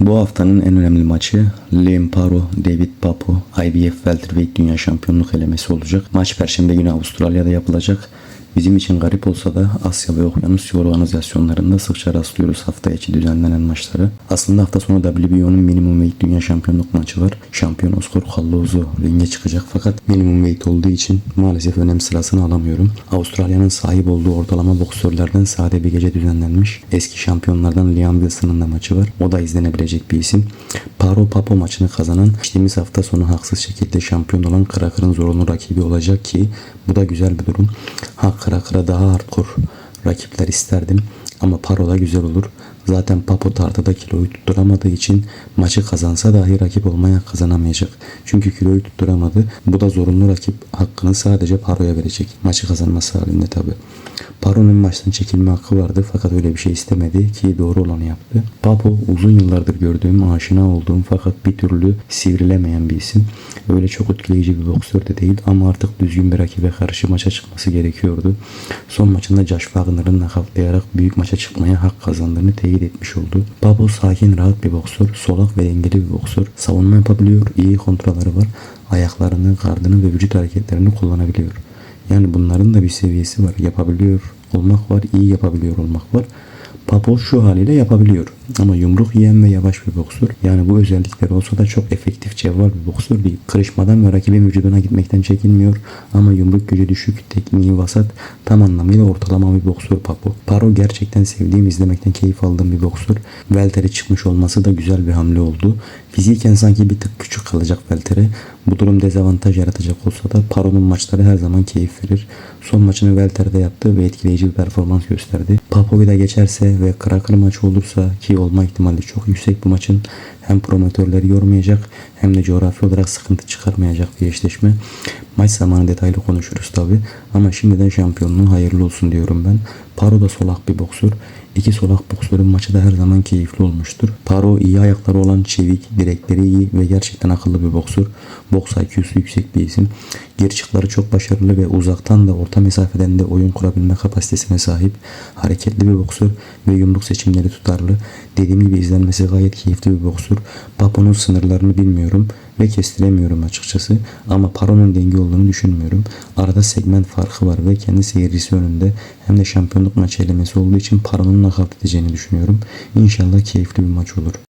Bu haftanın en önemli maçı Liam Paro, David Papo, IBF Welterweight Dünya Şampiyonluk elemesi olacak. Maç Perşembe günü Avustralya'da yapılacak. Bizim için garip olsa da Asya ve Okyanus organizasyonlarında sıkça rastlıyoruz hafta içi düzenlenen maçları. Aslında hafta sonu WBO'nun minimum weight dünya şampiyonluk maçı var. Şampiyon Oscar Callozo ringe çıkacak fakat minimum weight olduğu için maalesef önem sırasını alamıyorum. Avustralya'nın sahip olduğu ortalama boksörlerden sade bir gece düzenlenmiş. Eski şampiyonlardan Liam Wilson'ın da maçı var. O da izlenebilecek bir isim. Paro Papo maçını kazanan geçtiğimiz hafta sonu haksız şekilde şampiyon olan Krakır'ın zorunlu rakibi olacak ki bu da güzel bir durum. Ha Krakır'a daha hardcore rakipler isterdim ama Paro da güzel olur. Zaten Papo tartıda kiloyu tutturamadığı için maçı kazansa dahi rakip olmaya kazanamayacak. Çünkü kiloyu tutturamadı. Bu da zorunlu rakip hakkını sadece Paro'ya verecek. Maçı kazanması halinde tabi. Paro'nun maçtan çekilme hakkı vardı fakat öyle bir şey istemedi ki doğru olanı yaptı. Papo uzun yıllardır gördüğüm, aşina olduğum fakat bir türlü sivrilemeyen bir isim. Öyle çok etkileyici bir boksör de değil ama artık düzgün bir rakibe karşı maça çıkması gerekiyordu. Son maçında Josh Wagner'ın nakavlayarak büyük maça çıkmaya hak kazandığını teyit etmiş oldu. Papo sakin rahat bir boksör, solak ve dengeli bir boksör. Savunma yapabiliyor, iyi kontrolleri var. Ayaklarını, gardını ve vücut hareketlerini kullanabiliyor. Yani bunların da bir seviyesi var. Yapabiliyor olmak var, iyi yapabiliyor olmak var. Papo şu haliyle yapabiliyor. Ama yumruk yiyen ve yavaş bir boksör. Yani bu özellikler olsa da çok efektif cevval bir boksör değil. Kırışmadan ve rakibin vücuduna gitmekten çekinmiyor. Ama yumruk gücü düşük, tekniği vasat, tam anlamıyla ortalama bir boksör Papo. Paro gerçekten sevdiğim, izlemekten keyif aldığım bir boksör. Welter'e çıkmış olması da güzel bir hamle oldu. Fiziken sanki bir tık küçük kalacak Welter'e. Bu durum dezavantaj yaratacak olsa da Paro'nun maçları her zaman keyif verir. Son maçını Welter'de yaptı ve etkileyici bir performans gösterdi. Papo'yu da geçerse ve Kraker maçı olursa ki olma ihtimali çok yüksek bu maçın hem promotörleri yormayacak hem de coğrafi olarak sıkıntı çıkarmayacak bir eşleşme. Maç zamanı detaylı konuşuruz tabi ama şimdiden şampiyonluğu hayırlı olsun diyorum ben. Paro da solak bir boksör. İki solak boksörün maçı da her zaman keyifli olmuştur. Paro iyi ayakları olan çevik, direkleri iyi ve gerçekten akıllı bir boksör. Boks IQ'su yüksek bir isim. Gerçekleri çok başarılı ve uzaktan da orta mesafeden de oyun kurabilme kapasitesine sahip. Hareketli bir boksör ve yumruk seçimleri tutarlı. Dediğim gibi izlenmesi gayet keyifli bir boksör. Papo'nun sınırlarını bilmiyorum ve kestiremiyorum açıkçası. Ama Paro'nun denge olduğunu düşünmüyorum. Arada segment farkı var ve kendi seyircisi önünde hem de şampiyonluk maçı elemesi olduğu için Paro'nun nakavt edeceğini düşünüyorum. İnşallah keyifli bir maç olur.